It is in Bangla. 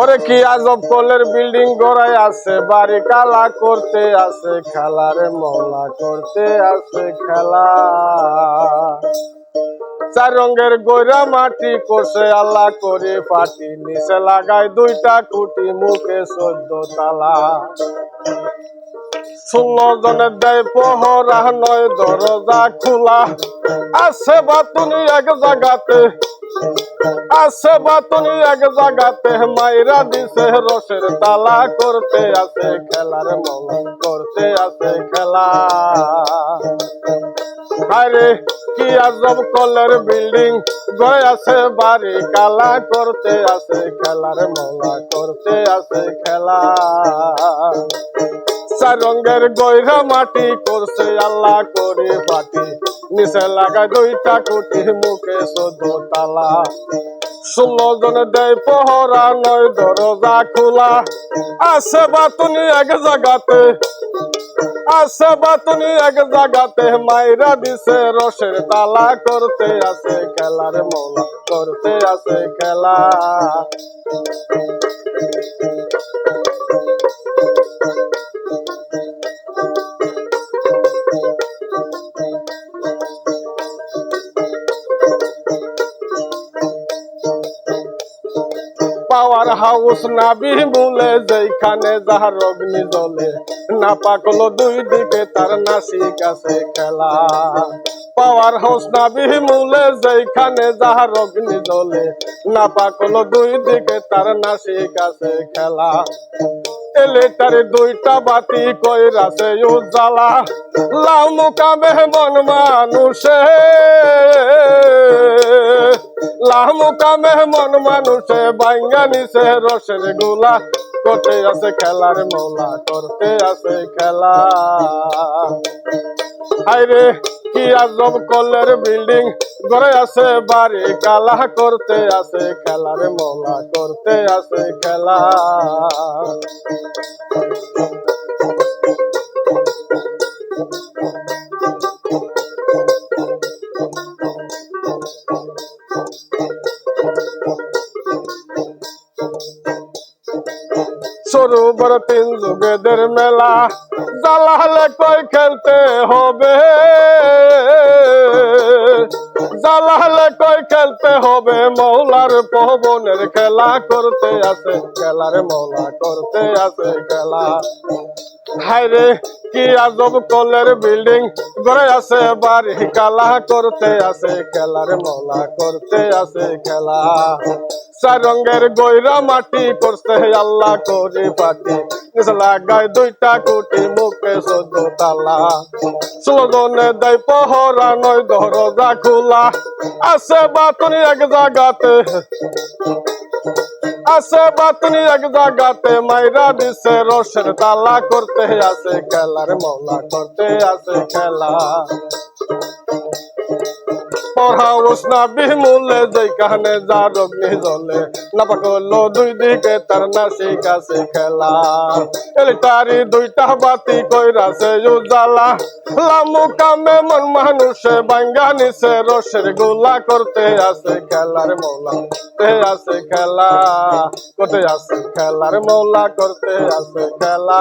ওরে কি আজব কলের বিল্ডিং গড়াই আছে, বাড়ি কালা করতে আছে, খেলার মলা করতে আছে খেলা। চার রঙের গৈরা মাটি করছে আল্লাহ করে পাটি, নিচে লাগায় দুইটা কুটি মুখে চোদ্দ তালা। ষোলো জনের দেয় পহরা নয় দরজা খোলা, আছে বাতুনি এক জায়গাতে। আছে বাতুনি এক জায়গাতে, মাইরা দিছে রসের তালা, করতে আছে খেলার মন করতে আছে খেলা। আরে কি আজব কলের বিল্ডিং, গড়ে আছে বাড়ি, কালা, করতে আছে খেলার মলা করতে আছে খেলা। রঙের গৈরা মাটি করছে, আল্লাহ করে পাটি নিচে লাগায় দুইটা কুটি মুখে চোদ্দ তালা। ষোলো জন দেয় পহরা, নয় দরজা খোলা। আছে বাতুনি এক জায়গাতে আছে বাতুনি এক জায়গাতে মাইরা দিছে রসের তালা। করতে আছে খেলার মৌলা, করতে আছে খেলা। পাওয়ার হাউস নাবি মূলে যেখানে যাহার অগ্নি জ্বলে। না পাকলো দুই দিকে, তার নাসিক আছে খেলা। পাওয়ার হাউস নাবি মূলে যেখানে যাহার অগ্নি জ্বলে। না পাকলো দুই দিকে, তার নাসিক আছে খেলা। এলে তার দুইটা বাতি কইরাছে উজালা লাউ মুকামে মন মানুষে। লাহমুকা মেহমান মানুষে বাইঙ্গা সে রসের গোলা। করতে আছে খেলার মৌলা, করতে আছে খেলা। হাইরে কি আজব কলের বিল্ডিং। ঘরে আছে বাড়ি কালা, করতে আছে খেলার মৌলা, করতে আছে খেলা। সরু বড় তিন যুগেদের মেলা জালালে কই খেলতে হবে? জ্বালালে কই খেলতে হবে? মৌলার পবনের খেলা করতে আছে, খেলার মৌলা করতে আছে খেলা। হাইরে কি আজব কলের বিল্ডিং গড়ে আছে, বাড়ি কালা করতে আছে, খেলার মৌলা করতে আছে খেলা। রঙের গৈরা মাটি করছে আল্লাহ করে পাটি। লাগায় দুইটা কোটি, মুখে চোদ্দ তালা। স্লোজনে দেয় পহরা, নয় দরজা খোলা। আছে বাতনি এক জাগাতে। আছে বাতনি এক জাগাতে, মাইরা দিছে রসের তালা করতে আছে খেলার মৌলা করতে আছে খেলা। পড়াউস না বিমূলে যেখানে যার অগ্নি পাকলো দুই দিকে, তার নাসিক আছে খেলা। এলিটারি দুইটা বাতি কইরাছে উজালা। লামু কামে মন মানুষে বাঙ্গা নিছে, রসের গোলা করতে আছে খেলার মৌলা, করতে আছে খেলা, করতে আছে খেলার মৌলা, করতে আছে খেলা।